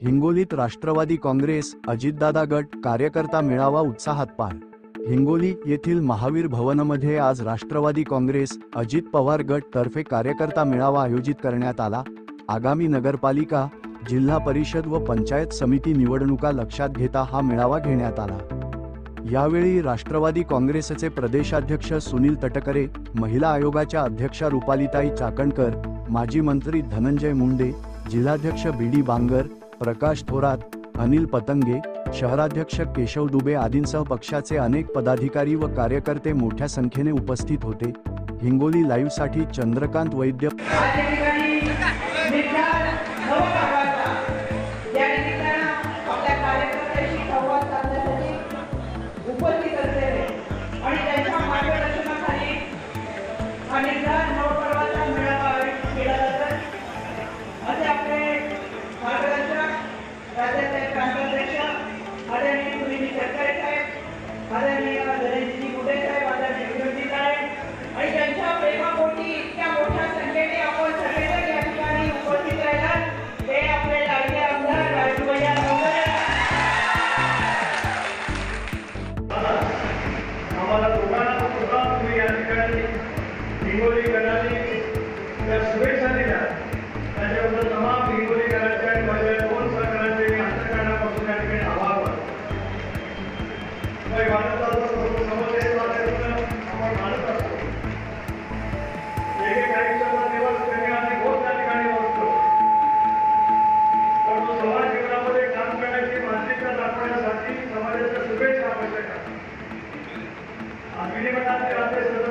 हिंगोलीत राष्ट्रवादी काँग्रेस अजितदादा गट कार्यकर्ता मेळावा उत्साहात पार. हिंगोली येथील महावीर भवनमध्ये आज राष्ट्रवादी काँग्रेस अजित पवार गट तर्फे कार्यकर्ता मेळावा आयोजित करण्यात आला. आगामी नगरपालिका जिल्हा परिषद व पंचायत समिती निवडणुका लक्षात घेता हा मेळावा घेण्यात आला. यावेळी राष्ट्रवादी काँग्रेसचे प्रदेशाध्यक्ष सुनील तटकरे महिला आयोगाच्या अध्यक्षा रुपालिताई चाकणकर माजी मंत्री धनंजय मुंडे जिल्हाध्यक्ष बी डी बांगर प्रकाश थोरात अनिल पतंगे शहराध्यक्ष केशव दुबे आदींसह पक्षाचे अनेक पदाधिकारी व कार्यकर्ते मोठ्या संख्येने उपस्थित होते. हिंगोली लाईव्हसाठी चंद्रकांत वैद्य आज तुम्ही या ठिकाणी हिंगोलीकरांनी त्या शुभेच्छा दिल्या. त्याच्याबद्दल तमाम हिंगोलीकरांचे आणि माझ्या दोन सहकारांचे मी अंतकरणापासून या ठिकाणी आभार मानतो. काही भारताचा समस्या आपण मानत असतो. एक काही दिवस होत त्या ठिकाणी बसतो. समाज जीवनामध्ये काम करण्याची मानसिकता दाखवण्यासाठी समाजाच्या शुभेच्छा आवश्यक आहे विधिमंडळाचे राज्य